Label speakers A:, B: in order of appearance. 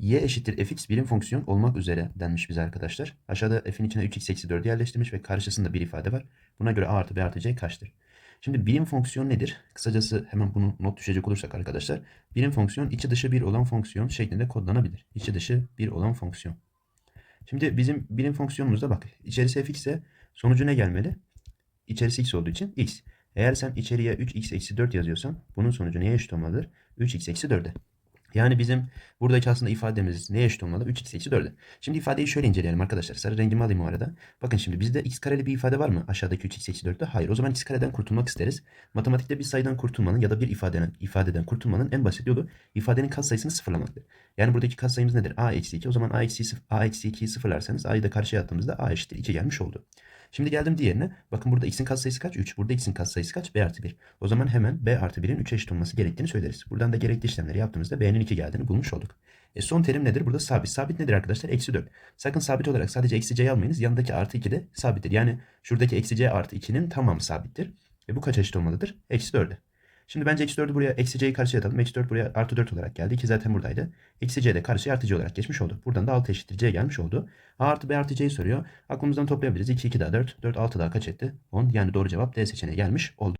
A: y eşittir fx birim fonksiyon olmak üzere denmiş bize arkadaşlar. Aşağıda f'in içine 3x eksi 4'ü yerleştirmiş ve karşısında bir ifade var. Buna göre a artı b artı c kaçtır? Şimdi birim fonksiyon nedir? Kısacası hemen bunu not düşecek olursak arkadaşlar. Birim fonksiyon içi dışı bir olan fonksiyon şeklinde kodlanabilir. İçi dışı bir olan fonksiyon. Şimdi bizim birim fonksiyonumuzda bak içerisi fx ise sonucu ne gelmeli? İçerisi x olduğu için x. Eğer sen içeriye 3x eksi 4 yazıyorsan bunun sonucu neye eşit olmalıdır? 3x eksi 4'e. Yani bizim buradaki aslında ifademiz neye eşit olmalı? 3x eksi 4'e. Şimdi ifadeyi şöyle inceleyelim arkadaşlar. Sarı rengimi alayım o arada. Bakın şimdi bizde x kareli bir ifade var mı? Aşağıdaki 3x eksi 4'te. Hayır. O zaman x kareden kurtulmak isteriz. Matematikte bir sayıdan kurtulmanın ya da bir ifadeden, ifadeden kurtulmanın en basit yolu ifadenin katsayısını sıfırlamaktır. Yani buradaki katsayımız nedir? a eksi 2. O zaman a eksi 2'yi sıfırlarsanız a'yı da karşıya attığımızda a eşittir 2 gelmiş oldu. Şimdi geldim diğerine. Bakın burada x'in katsayısı kaç? 3. Burada x'in katsayısı kaç? b artı 1. O zaman hemen b artı 1'in 3'e eşit olması gerektiğini söyleriz. Buradan da gerekli işlemleri yaptığımızda b'nin 2 geldiğini bulmuş olduk. E son terim nedir? Burada sabit. Sabit nedir arkadaşlar? Eksi 4. Sakın sabit olarak sadece eksi c'yi almayınız. Yanındaki artı 2 de sabittir. Yani şuradaki eksi c artı 2'nin tamamı sabittir. E bu kaç eşit olmalıdır? Eksi 4'e. Şimdi bence eksi 4'ü buraya eksi c'yi karşıya atalım. Eksi 4 buraya artı 4 olarak geldi ki zaten buradaydı. Eksi c de karşıya artı c olarak geçmiş oldu. Buradan da 6 eşittir c gelmiş oldu. A artı b artı c'yi soruyor. Aklımızdan toplayabiliriz. 2 2 daha 4. 4 6 daha kaç etti? 10. Yani doğru cevap D seçeneği gelmiş oldu.